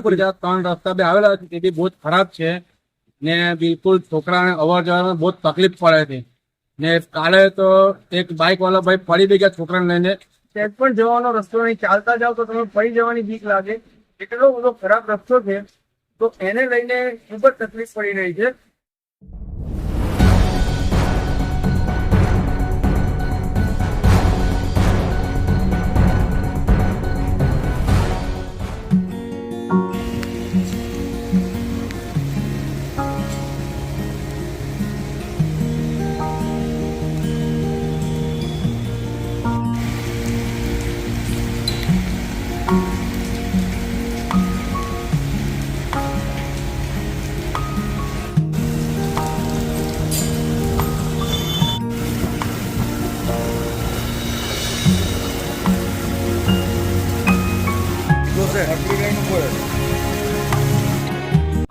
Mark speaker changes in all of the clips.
Speaker 1: બીજા ત્રણ રસ્તા બે આવેલા છે તે બી બહુ જ ખરાબ છે. ને બિલકુલ છોકરાને અવર જવામાં બહુ તકલીફ પડે છે. ને કાલે તો એક બાઇક વાળા ભાઈ પડી બી ગયા છોકરાને લઈને.
Speaker 2: ત્યાં પણ જવાનો રસ્તો નહીં. ચાલતા જાવ તો તમે પડી જવાની બીક લાગે. એટલો બધો ખરાબ રસ્તો છે. તો એને લઈને ખૂબ જ તકલીફ પડી રહી છે.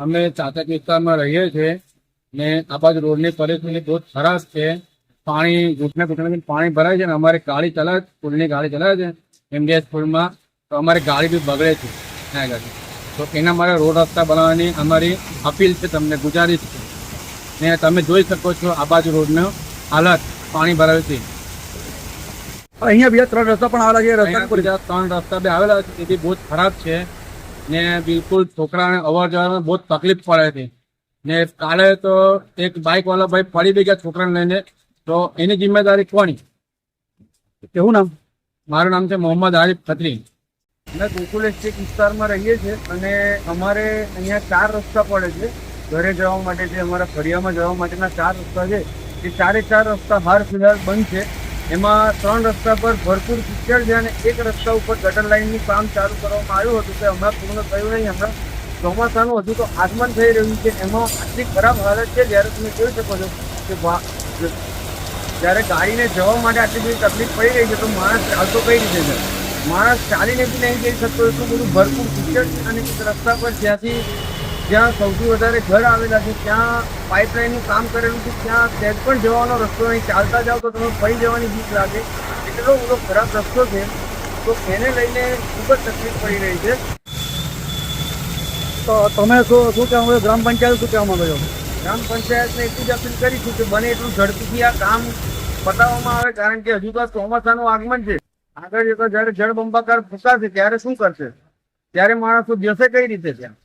Speaker 1: અમે ચાતક વિસ્તારમાં રહીએ છીએ ને આ બાજુ રોડની પરિસ્થિતિ બહુ ખરાબ છે. પાણી ઘૂંટને ઘૂંટને પાણી ભરાય છે ને અમારી ગાડી ચલાવે સ્કૂલની ગાડી ચલાવે છે. એમડીએસ પુલમાં તો અમારી ગાડી બી બગડે છે આગળ તો એના માટે રોડ રસ્તા બનાવવાની અમારી અપીલ છે તમને ગુજારિશ છે. ને તમે જોઈ શકો છો આ બાજુ રોડનો હાલત પાણી ભરાયું છે.
Speaker 2: અહીંયા બીજા ત્રણ રસ્તા પણ આવેલા છે
Speaker 1: અહીંયા બીજા ત્રણ રસ્તા બે આવેલા છે તેથી બહુ ખરાબ છે. ને બિલકુલ છોકરાને અવર જવામાં બહુ જ તકલીફ પડે છે. ને કાલે તો એક બાઇક વાળા ભાઈ પડી બી ગયા છોકરાને લઈને. તો એની જિમ્મેદારી કોની?
Speaker 2: કેવું નામ?
Speaker 1: મારું નામ છે મોહમ્મદ આરિફ ખત્રી.
Speaker 2: અમે ગોકુલ એસ્ટેટ વિસ્તારમાં રહીએ છીએ અને અમારે અહીંયા ચાર રસ્તા પડે છે. ઘરે જવા માટે જે અમારા ફળિયામાં જવા માટેના ચાર રસ્તા છે. એ ચારે ચાર રસ્તા હાર ફિલહાલ બંધ છે. એમાં ત્રણ રસ્તા પર ભરપૂર કિચડ છે અને એક રસ્તા ઉપર ગટર લાઇનનું કામ ચાલુ કરવામાં આવ્યું હતું તે હમણાં પૂર્ણ થયું નહીં. હમણાં ચોમાસાનું હજુ તો આગમન થઈ રહ્યું છે. એમાં આટલી ખરાબ હાલત છે જ્યારે તમે જોઈ શકો છો કે જ્યારે ગાડીને જવા માટે આટલી બધી તકલીફ પડી રહી છે તો માણસ ચાલતો કઈ રીતે છે? માણસ ચાલીને બી નહીં જઈ શકતો. એટલું બધું ભરપૂર પિક્ચર છે અને રસ્તા પર જ્યાંથી જ્યાં સૌથી વધારે ઘર આવેલા છે ત્યાં પાઇપલાઇનનું કામ કરેલું છે ત્યાં સેજ પણ જવાનો રસ્તો નહીં. ચાલતા જાઓ તો તમે પડી જવાની બીક લાગે. એટલો બધો ખરાબ રસ્તો છે તો એને લઈને ખૂબ જ તકલીફ પડી રહી છે.
Speaker 3: તો તમે શું શું કહેવા માંગો? ગ્રામ પંચાયત શું કહેવા માંગો છો?
Speaker 2: ગ્રામ પંચાયતને એટલી જ અપીલ કરીશું કે બને એટલું ઝડપીથી આ કામ પતાવવામાં આવે કારણ કે હજુ તો ચોમાસાનું આગમન છે. આગળ જતા જ્યારે જળબંબાકાર ફૂંકાશે ત્યારે શું કરશે? ત્યારે માણસો જશે કઈ રીતે ત્યાં